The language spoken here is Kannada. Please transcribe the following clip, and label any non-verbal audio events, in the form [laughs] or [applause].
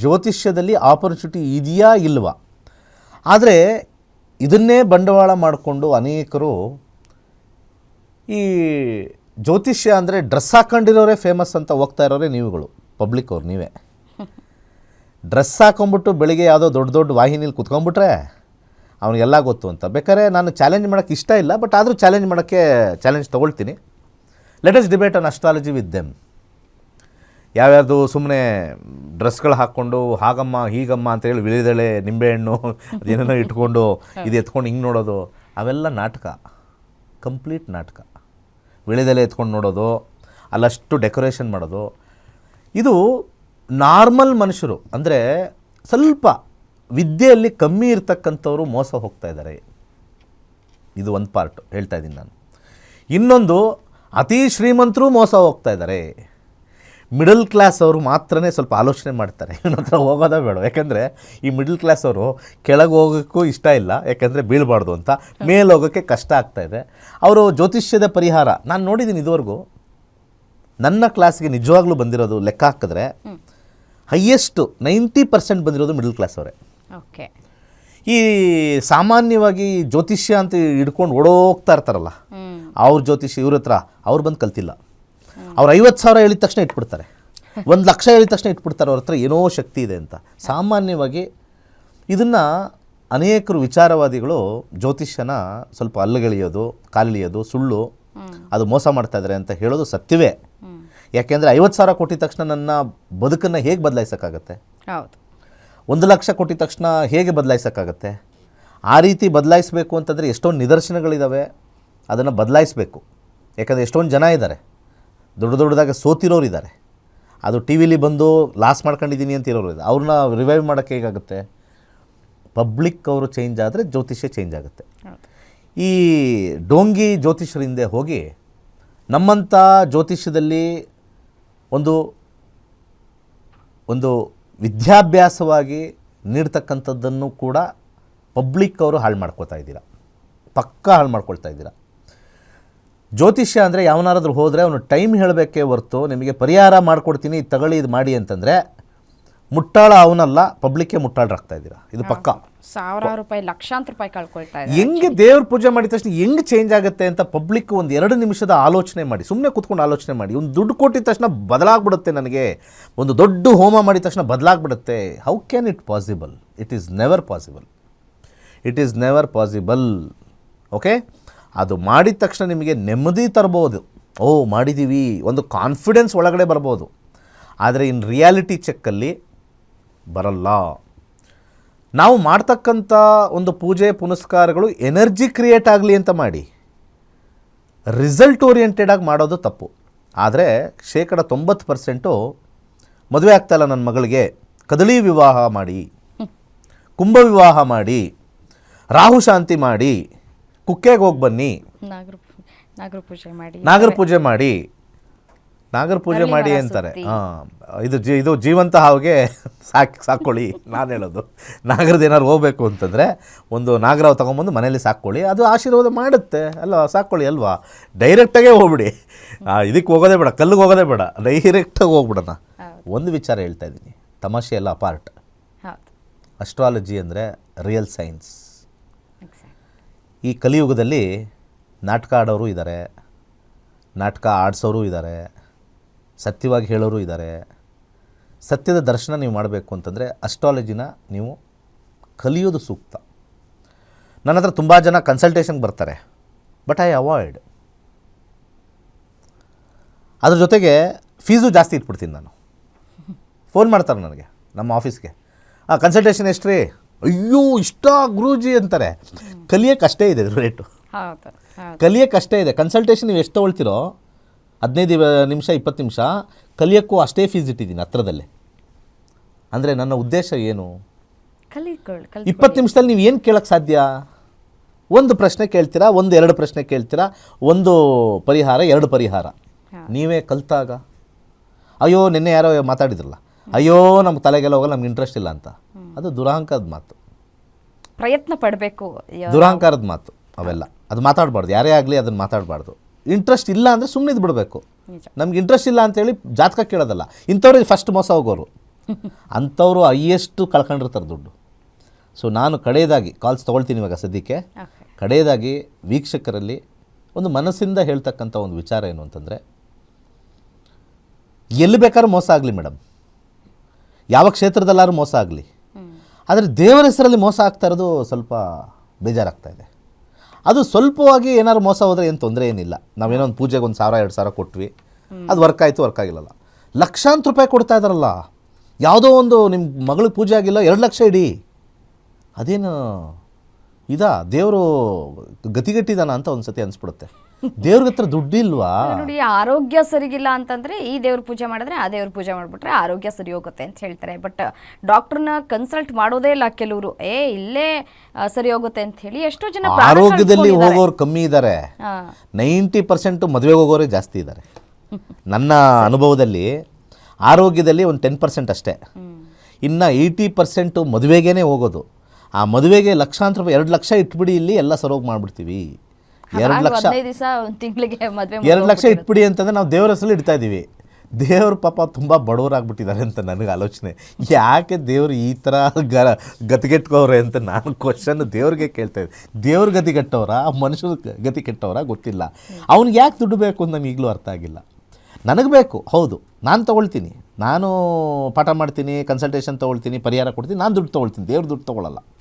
ಜ್ಯೋತಿಷ್ಯದಲ್ಲಿ ಆಪರ್ಚುನಿಟಿ ಇದೆಯಾ ಇಲ್ವಾ? ಆದರೆ ಇದನ್ನೇ ಬಂಡವಾಳ ಮಾಡಿಕೊಂಡು ಅನೇಕರು ಈ ಜ್ಯೋತಿಷ್ಯ ಅಂದರೆ ಡ್ರೆಸ್ ಹಾಕೊಂಡಿರೋರೇ ಫೇಮಸ್ ಅಂತ ಹೋಗ್ತಾ ಇರೋರೇ ನೀವುಗಳು ಪಬ್ಲಿಕ್ ಅವ್ರು ನೀವೇ. ಡ್ರೆಸ್ ಹಾಕೊಂಬಿಟ್ಟು ಬೆಳಿಗ್ಗೆ ಯಾವುದೋ ದೊಡ್ಡ ದೊಡ್ಡ ವಾಹಿನಿಲಿ ಕುತ್ಕೊಂಡ್ಬಿಟ್ರೆ ಅವನಿಗೆಲ್ಲ ಗೊತ್ತು ಅಂತ. ಬೇಕಾದ್ರೆ ನಾನು ಚಾಲೆಂಜ್ ಮಾಡೋಕ್ಕೆ ಇಷ್ಟ ಇಲ್ಲ ಬಟ್ ಆದರೂ ಚಾಲೆಂಜ್ ಮಾಡೋಕ್ಕೆ ಚಾಲೆಂಜ್ ತೊಗೊಳ್ತೀನಿ. Let's debate on astrology with them ಯಾವ್ಯಾವುದು ಸುಮ್ಮನೆ ಡ್ರೆಸ್ಗಳು ಹಾಕ್ಕೊಂಡು ಹಾಗಮ್ಮ ಹೀಗಮ್ಮ ಅಂತೇಳಿ ವಿಳಿದೆಳೆ ನಿಂಬೆಹಣ್ಣು [laughs] ಅದೇನೇನೋ ಇಟ್ಕೊಂಡು ಇದು ಎತ್ಕೊಂಡು ಹಿಂಗೆ ನೋಡೋದು ಅವೆಲ್ಲ ನಾಟಕ. ಕಂಪ್ಲೀಟ್ ನಾಟಕ. ವಿಳೆದೆಲೆ ಎತ್ಕೊಂಡು ನೋಡೋದು ಅಲ್ಲಷ್ಟು ಡೆಕೋರೇಷನ್ ಮಾಡೋದು. ಇದು ನಾರ್ಮಲ್ ಮನುಷ್ಯರು ಅಂದರೆ ಸ್ವಲ್ಪ ವಿದ್ಯೆಯಲ್ಲಿ ಕಮ್ಮಿ ಇರ್ತಕ್ಕಂಥವ್ರು ಮೋಸ ಹೋಗ್ತಾ ಇದ್ದಾರೆ. ಇದು ಒಂದು ಪಾರ್ಟ್ ಹೇಳ್ತಾ ಇದ್ದೀನಿ ನಾನು. ಇನ್ನೊಂದು ಅತಿ ಶ್ರೀಮಂತರು ಮೋಸ ಹೋಗ್ತಾ ಇದ್ದಾರೆ. ಮಿಡಲ್ ಕ್ಲಾಸ್ ಅವರು ಮಾತ್ರನೇ ಸ್ವಲ್ಪ ಆಲೋಚನೆ ಮಾಡ್ತಾರೆ. ಇವನ ಹತ್ರ ಹೋಗೋದೇ ಬೇಡ. ಯಾಕೆಂದರೆ ಈ ಮಿಡಲ್ ಕ್ಲಾಸ್ ಅವರು ಕೆಳಗೆ ಹೋಗೋಕ್ಕೂ ಇಷ್ಟ ಇಲ್ಲ. ಯಾಕೆಂದರೆ ಬೀಳಬಾರ್ದು ಅಂತ. ಮೇಲೆ ಹೋಗೋಕ್ಕೆ ಕಷ್ಟ ಆಗ್ತಾ ಇದೆ. ಅವರು ಜ್ಯೋತಿಷ್ಯದ ಪರಿಹಾರ. ನಾನು ನೋಡಿದ್ದೀನಿ ಇದುವರೆಗೂ. ನನ್ನ ಕ್ಲಾಸ್ಗೆ ನಿಜವಾಗ್ಲೂ ಬಂದಿರೋದು ಲೆಕ್ಕ ಹಾಕಿದ್ರೆ ಹೈಯೆಸ್ಟು ನೈಂಟಿ ಪರ್ಸೆಂಟ್ ಬಂದಿರೋದು ಮಿಡಲ್ ಕ್ಲಾಸ್ ಅವರೇ. ಓಕೆ. ಈ ಸಾಮಾನ್ಯವಾಗಿ ಜ್ಯೋತಿಷ್ಯ ಅಂತ ಹಿಡ್ಕೊಂಡು ಓಡೋಗ್ತಾ ಇರ್ತಾರಲ್ಲ. ಅವ್ರ ಜ್ಯೋತಿಷ್ಯ ಇವ್ರ ಹತ್ರ ಅವ್ರು ಬಂದು ಕಲ್ತಿಲ್ಲ. ಅವ್ರು ಐವತ್ತು ಸಾವಿರ ಹೇಳಿದ ತಕ್ಷಣ ಇಟ್ಬಿಡ್ತಾರೆ. ಒಂದು ಲಕ್ಷ ಹೇಳಿದ ತಕ್ಷಣ ಇಟ್ಬಿಡ್ತಾರೆ ಅವ್ರ ಹತ್ರ ಏನೋ ಶಕ್ತಿ ಇದೆ ಅಂತ. ಸಾಮಾನ್ಯವಾಗಿ ಇದನ್ನು ಅನೇಕರು ವಿಚಾರವಾದಿಗಳು ಜ್ಯೋತಿಷ್ಯನ ಸ್ವಲ್ಪ ಅಲ್ಲಗೆಳೆಯೋದು ಕಾಲಿಳಿಯೋದು ಸುಳ್ಳು ಅದು ಮೋಸ ಮಾಡ್ತಾ ಇದ್ದಾರೆ ಅಂತ ಹೇಳೋದು ಸತ್ಯವೇ. ಯಾಕೆಂದರೆ ಐವತ್ತು ಸಾವಿರ ಕೊಟ್ಟಿದ ತಕ್ಷಣ ನನ್ನ ಬದುಕನ್ನು ಹೇಗೆ ಬದಲಾಯಿಸೋಕ್ಕಾಗತ್ತೆ? ಹೌದು. ಒಂದು ಲಕ್ಷ ಕೊಟ್ಟಿದ ತಕ್ಷಣ ಹೇಗೆ ಬದಲಾಯಿಸೋಕ್ಕಾಗತ್ತೆ? ಆ ರೀತಿ ಬದಲಾಯಿಸಬೇಕು ಅಂತಂದರೆ ಎಷ್ಟೊಂದು ನಿದರ್ಶನಗಳಿದ್ದಾವೆ ಅದನ್ನು ಬದಲಾಯಿಸಬೇಕು. ಯಾಕಂದರೆ ಎಷ್ಟೊಂದು ಜನ ಇದ್ದಾರೆ ದೊಡ್ಡ ದೊಡ್ಡದಾಗಿ ಸೋತಿರೋರು ಇದ್ದಾರೆ ಅದು ಟಿ ವಿಲಿ ಬಂದು ಲಾಸ್ ಮಾಡ್ಕೊಂಡಿದ್ದೀನಿ ಅಂತ ಇರೋರು ಇದೆ ಅವ್ರನ್ನ ರಿವೈವ್ ಮಾಡೋಕ್ಕೆ ಹೇಗಾಗುತ್ತೆ? ಪಬ್ಲಿಕ್ ಅವರು ಚೇಂಜ್ ಆದರೆ ಜ್ಯೋತಿಷ್ಯ ಚೇಂಜ್ ಆಗುತ್ತೆ. ಈ ಡೋಂಗಿ ಜ್ಯೋತಿಷ್ಯರ ಹಿಂದೆ ಹೋಗಿ ನಮ್ಮಂಥ ಜ್ಯೋತಿಷ್ಯದಲ್ಲಿ ಒಂದು ಒಂದು ವಿದ್ಯಾಭ್ಯಾಸವಾಗಿ ನೀಡ್ತಕ್ಕಂಥದ್ದನ್ನು ಕೂಡ ಪಬ್ಲಿಕ್ ಅವರು ಹಾಳು ಮಾಡ್ಕೊತಾ ಇದ್ದೀರ. ಪಕ್ಕಾ ಹಾಳು ಮಾಡ್ಕೊಳ್ತಾ ಇದ್ದೀರಾ. ಜ್ಯೋತಿಷ್ಯ ಅಂದರೆ ಯಾವನಾರಾದ್ರೂ ಹೋದರೆ ಅವನು ಟೈಮ್ ಹೇಳಬೇಕೇ ಹೊರ್ತು ನಿಮಗೆ ಪರಿಹಾರ ಮಾಡಿಕೊಡ್ತೀನಿ ತಗೊಳ್ಳಿ ಇದು ಮಾಡಿ ಅಂತಂದರೆ ಮುಟ್ಟಾಳ ಅವನಲ್ಲ ಪಬ್ಲಿಕ್ಗೆ ಮುಟ್ಟಾಳರಾಗ್ತಾ ಇದ್ದೀರಾ? ಇದು ಪಕ್ಕ. ಸಾವಿರಾರು ರೂಪಾಯಿ ಲಕ್ಷಾಂತರ ರೂಪಾಯಿ ಕಳ್ಕೊಳ್ತಾ ಹೆಂಗೆ ದೇವ್ರ ಪೂಜೆ ಮಾಡಿದ ತಕ್ಷಣ ಹೆಂಗೆ ಚೇಂಜ್ ಆಗುತ್ತೆ ಅಂತ ಪಬ್ಲಿಕ್ ಒಂದು ಎರಡು ನಿಮಿಷದ ಆಲೋಚನೆ ಮಾಡಿ ಸುಮ್ಮನೆ ಕೂತ್ಕೊಂಡು ಆಲೋಚನೆ ಮಾಡಿ ಒಂದು ದುಡ್ಡು ಕೊಟ್ಟಿದ ತಕ್ಷಣ ಬದಲಾಗ್ಬಿಡುತ್ತೆ ನನಗೆ ಒಂದು ದೊಡ್ಡ ಹೋಮ ಮಾಡಿದ ತಕ್ಷಣ ಬದಲಾಗ್ಬಿಡುತ್ತೆ. How can it possible it is never possible it is never possible okay ಅದು ಮಾಡಿದ ತಕ್ಷಣ ನಿಮಗೆ ನೆಮ್ಮದಿ ತರ್ಬೋದು ಓ ಮಾಡಿದ್ದೀವಿ ಒಂದು ಕಾನ್ಫಿಡೆನ್ಸ್ ಒಳಗಡೆ ಬರ್ಬೋದು. ಆದರೆ ಇನ್ ರಿಯಾಲಿಟಿ ಚೆಕ್ಕಲ್ಲಿ ಬರಲ್ಲ. ನಾವು ಮಾಡ್ತಕ್ಕಂಥ ಒಂದು ಪೂಜೆ, ಪುನಸ್ಕಾರಗಳು ಎನರ್ಜಿ ಕ್ರಿಯೇಟ್ ಆಗಲಿ ಅಂತ ಮಾಡಿ. ರಿಸಲ್ಟ್ ಓರಿಯೆಂಟೆಡಾಗಿ ಮಾಡೋದು ತಪ್ಪು. ಆದರೆ ಶೇಕಡ ತೊಂಬತ್ತು ಪರ್ಸೆಂಟು ಮದುವೆ ಆಗ್ತಾಯಿಲ್ಲ ನನ್ನ ಮಗಳಿಗೆ. ಕದಳಿ ವಿವಾಹ ಮಾಡಿ. ಕುಂಭ ವಿವಾಹ ಮಾಡಿ. ರಾಹು ಶಾಂತಿ ಮಾಡಿ. ಕುಕ್ಕೆಗೆ ಹೋಗಿ ಬನ್ನಿ. ನಾಗರ ನಾಗರ ಪೂಜೆ ಮಾಡಿ. ನಾಗರ ಪೂಜೆ ಮಾಡಿ. ನಾಗರ ಪೂಜೆ ಮಾಡಿ ಅಂತಾರೆ. ಹಾಂ ಇದು ಜಿ ಇದು ಜೀವಂತ ಹಾವಿಗೆ [laughs] ಸಾಕಿ ಸಾಕ್ಕೊಳ್ಳಿ. ನಾನು ಹೇಳೋದು. ನಾಗರದ ಏನಾದ್ರು ಹೋಗಬೇಕು ಅಂತಂದರೆ ಒಂದು ನಾಗರಾವ್ ತೊಗೊಂಬಂದು ಮನೇಲಿ ಸಾಕ್ಕೊಳ್ಳಿ. ಅದು ಆಶೀರ್ವಾದ ಮಾಡುತ್ತೆ. ಅಲ್ವಾ? ಸಾಕ್ಕೊಳ್ಳಿ ಅಲ್ವಾ? ಡೈರೆಕ್ಟಾಗೇ ಹೋಗ್ಬಿಡಿ. ಇದಕ್ಕೆ ಹೋಗೋದೇ ಬೇಡ. ಕಲ್ಲಿಗೆ ಹೋಗೋದೇ ಬೇಡ. ಡೈರೆಕ್ಟಾಗಿ ಹೋಗ್ಬಿಡೋಣ. ಒಂದು ವಿಚಾರ ಹೇಳ್ತಾ ಇದ್ದೀನಿ. ತಮಾಷೆ ಎಲ್ಲ ಅಪಾರ್ಟ್ ಅಸ್ಟ್ರಾಲಜಿ ಅಂದರೆ ರಿಯಲ್ ಸೈನ್ಸ್ ಈ ಕಲಿಯುಗದಲ್ಲಿ ನಾಟಕ ಆಡೋರು ಇದ್ದಾರೆ. ನಾಟಕ ಆಡಿಸೋರು ಇದ್ದಾರೆ. ಸತ್ಯವಾಗಿ ಹೇಳೋರು ಇದ್ದಾರೆ. ಸತ್ಯದ ದರ್ಶನ ನೀವು ಮಾಡಬೇಕು ಅಂತಂದರೆ ಅಸ್ಟ್ರಾಲಜಿನ ನೀವು ಕಲಿಯೋದು ಸೂಕ್ತ. ನನ್ನ ಹತ್ರ ತುಂಬ ಜನ ಕನ್ಸಲ್ಟೇಷನ್ಗೆ ಬರ್ತಾರೆ. ಬಟ್ ಐ ಅವಾಯ್ಡ್ ಅದ್ರ ಜೊತೆಗೆ ಫೀಸು ಜಾಸ್ತಿ ಇಟ್ಬಿಡ್ತೀನಿ ನಾನು. ಫೋನ್ ಮಾಡ್ತಾರೆ ನನಗೆ, ನಮ್ಮ ಆಫೀಸ್ಗೆ ಆ ಕನ್ಸಲ್ಟೇಷನ್ ಎಷ್ಟು ರೀ ಅಯ್ಯೋ, ಇಷ್ಟ ಗುರೂಜಿ ಅಂತಾರೆ. ಕಲಿಯೋಕ್ಕೆ ಅಷ್ಟೇ ಇದೆ ರೇಟು ಕಲಿಯೋಕ್ಕಷ್ಟೇ ಇದೆ. ಕನ್ಸಲ್ಟೇಷನ್ ನೀವು ಎಷ್ಟು ತೊಗೊಳ್ತಿರೋ ಹದಿನೈದು ನಿಮಿಷ ಇಪ್ಪತ್ತು ನಿಮಿಷ ಕಲಿಯೋಕ್ಕೂ ಅಷ್ಟೇ ಫೀಸ್ ಇಟ್ಟಿದ್ದೀನಿ ಹತ್ರದಲ್ಲೇ. ಅಂದರೆ ನನ್ನ ಉದ್ದೇಶ ಏನು? ಇಪ್ಪತ್ತು ನಿಮಿಷದಲ್ಲಿ ನೀವು ಏನು ಕೇಳೋಕ್ಕೆ ಸಾಧ್ಯ? ಒಂದು ಪ್ರಶ್ನೆ ಕೇಳ್ತೀರಾ ಒಂದು ಎರಡು ಪ್ರಶ್ನೆ ಕೇಳ್ತೀರಾ ಒಂದು ಪರಿಹಾರ ಎರಡು ಪರಿಹಾರ. ನೀವೇ ಕಲ್ತಾಗ? ಅಯ್ಯೋ ನಿನ್ನೆ ಯಾರೋ ಮಾತಾಡಿದ್ರಲ್ಲ. ಅಯ್ಯೋ ನಮ್ಮ ತಲೆಗೆಲ್ಲ ಹೋಗಲ್ಲ ನಮ್ಗೆ ಇಂಟ್ರೆಸ್ಟ್ ಇಲ್ಲ ಅಂತ. ಅದು ದುರಾಂಕದ ಮಾತು. ಪ್ರಯತ್ನ ಪಡಬೇಕು. ದುರಹಂಕಾರದ ಮಾತು ಅವೆಲ್ಲ. ಅದು ಮಾತಾಡಬಾರ್ದು. ಯಾರೇ ಆಗಲಿ ಅದನ್ನು ಮಾತಾಡಬಾರ್ದು. ಇಂಟ್ರೆಸ್ಟ್ ಇಲ್ಲ ಅಂದರೆ ಸುಮ್ಮನೆ ಬಿಡಬೇಕು. ನಮ್ಗೆ ಇಂಟ್ರೆಸ್ಟ್ ಇಲ್ಲ ಅಂತೇಳಿ ಜಾತಕ ಕೇಳೋದಲ್ಲ. ಇಂಥವ್ರಿಗೆ ಫಸ್ಟ್ ಮೋಸ ಹೋಗೋರು. [laughs] ಅಂಥವ್ರು ಹೈಯೆಸ್ಟು ಕಳ್ಕೊಂಡಿರ್ತಾರೆ ದುಡ್ಡು. ಸೊ ನಾನು ಕಡೆಯದಾಗಿ ಕಾಲ್ಸ್ ತೊಗೊಳ್ತೀನಿ ಇವಾಗ ಸದ್ಯಕ್ಕೆ. ಕಡೆಯದಾಗಿ ವೀಕ್ಷಕರಲ್ಲಿ ಒಂದು ಮನಸ್ಸಿಂದ ಹೇಳ್ತಕ್ಕಂಥ ಒಂದು ವಿಚಾರ ಏನು ಅಂತಂದರೆ ಎಲ್ಲಿ ಬೇಕಾದ್ರೂ ಮೋಸ ಆಗಲಿ ಮೇಡಮ್. ಯಾವ ಕ್ಷೇತ್ರದಲ್ಲಾದ್ರೂ ಮೋಸ ಆಗಲಿ. ಆದರೆ ದೇವರ ಹೆಸರಲ್ಲಿ ಮೋಸ ಆಗ್ತಾ ಇರೋದು ಸ್ವಲ್ಪ ಬೇಜಾರಾಗ್ತಾ ಇದೆ. ಅದು ಸ್ವಲ್ಪವಾಗಿ ಏನಾದ್ರು ಮೋಸ ಹೋದರೆ ಏನು ತೊಂದರೆ ಏನಿಲ್ಲ. ನಾವೇನೋ ಒಂದು ಪೂಜೆಗೆ ಒಂದು ಸಾವಿರ ಎರಡು ಸಾವಿರ ಕೊಟ್ವಿ. ಅದು ವರ್ಕ್ ಆಯಿತು ವರ್ಕ್ ಆಗಿಲ್ಲಲ್ಲ. ಲಕ್ಷಾಂತರ ರೂಪಾಯಿ ಕೊಡ್ತಾ ಇದ್ದಾರಲ್ಲ ಯಾವುದೋ ಒಂದು ನಿಮ್ಮ ಮಗಳಿಗೆ ಪೂಜೆ ಆಗಿಲ್ಲ ಎರಡು ಲಕ್ಷ ಇಡಿ. ಅದೇನು ಇದಾ? ದೇವರು ಗತಿಗಟ್ಟಿದಾನ ಅಂತ ಒಂದು ಸತಿ ಅನಿಸ್ಬಿಡುತ್ತೆ. ದೇವ್ರ ಹತ್ರ ದುಡ್ಡಿಲ್ವಾ? ನೋಡಿ ಆರೋಗ್ಯ ಸರಿಗಿಲ್ಲ ಅಂತಂದ್ರೆ ಈ ದೇವ್ರ ಪೂಜೆ ಮಾಡಿದ್ರೆ ಆ ದೇವ್ರ ಪೂಜೆ ಮಾಡ್ಬಿಟ್ರೆ ಆರೋಗ್ಯ ಸರಿ ಹೋಗುತ್ತೆ ಅಂತ ಹೇಳ್ತಾರೆ. ಬಟ್ ಡಾಕ್ಟರ್ನ ಕನ್ಸಲ್ಟ್ ಮಾಡೋದೇ ಇಲ್ಲ ಕೆಲವರು. ಏ ಇಲ್ಲೇ ಆ, ಸರಿ ಹೋಗುತ್ತೆ ಅಂತ ಹೇಳಿ ಎಷ್ಟೋ ಜನ ಪ್ರಾಣ ಆರೋಗ್ಯದಲ್ಲಿ ಕಳ್ಕೊಂಡಿದ್ದಾರೆ. ಹೋಗೋರು ಕಮ್ಮಿ ಇದ್ದಾರೆ ಹಾ. ನೈಂಟಿ ಪರ್ಸೆಂಟ್ ಮದುವೆಗೆ ಹೋಗೋರೇ ಜಾಸ್ತಿ ಇದ್ದಾರೆ ನನ್ನ [laughs] ಅನುಭವದಲ್ಲಿ ಆರೋಗ್ಯದಲ್ಲಿ ಒಂದು ಟೆನ್ ಪರ್ಸೆಂಟ್ ಅಷ್ಟೇ. ಇನ್ನು ಏಯ್ಟಿ ಪರ್ಸೆಂಟು ಮದುವೆಗೇ ಹೋಗೋದು. ಆ ಮದುವೆಗೆ ಲಕ್ಷಾಂತರ ರೂಪಾಯಿ ಎರಡು ಲಕ್ಷ ಇಟ್ಬಿಡಿ ಇಲ್ಲಿ ಎಲ್ಲ ಸರೋಗಿ ಮಾಡಿಬಿಡ್ತೀವಿ. ಎರಡು ಲಕ್ಷ ದಿವಸ ತಿಂಗಳಿಗೆ ಮದುವೆ ಎರಡು ಲಕ್ಷ ಇಟ್ಬಿಡಿ ಅಂತಂದ್ರೆ ನಾವು ದೇವರ ಹೆಸರು ಇಡ್ತಾ ಇದ್ದೀವಿ. ದೇವ್ರ ಪಾಪ ತುಂಬ ಬಡವರಾಗ್ಬಿಟ್ಟಿದ್ದಾರೆ ಅಂತ ನನಗೆ ಆಲೋಚನೆ. ಯಾಕೆ ದೇವರು ಈ ಥರ ಗ ಗತಿಗೆಟ್ಕೋವ್ರೆ ಅಂತ ನಾನು ಕ್ವಶನ್ ದೇವ್ರಿಗೆ ಕೇಳ್ತಾ ಇದ್ದೆ. ದೇವ್ರ ಗತಿ ಕೆಟ್ಟವ್ರ ಮನುಷ್ಯನ ಗತಿ ಕೆಟ್ಟವರ ಗೊತ್ತಿಲ್ಲ. ಅವ್ನಿಗೆ ಯಾಕೆ ದುಡ್ಡು ಬೇಕು ಅಂತ ಈಗಲೂ ಅರ್ಥ ಆಗಿಲ್ಲ. ನನಗೆ ಬೇಕು ಹೌದು ನಾನು ತೊಗೊಳ್ತೀನಿ. ನಾನು ಪಾಠ ಮಾಡ್ತೀನಿ ಕನ್ಸಲ್ಟೇಷನ್ ತೊಗೊಳ್ತೀನಿ ಪರಿಹಾರ ಕೊಡ್ತೀನಿ ನಾನು ದುಡ್ಡು ತೊಗೊಳ್ತೀನಿ ದೇವ್ರ ದುಡ್ಡು ತೊಗೊಳಲ್ಲ.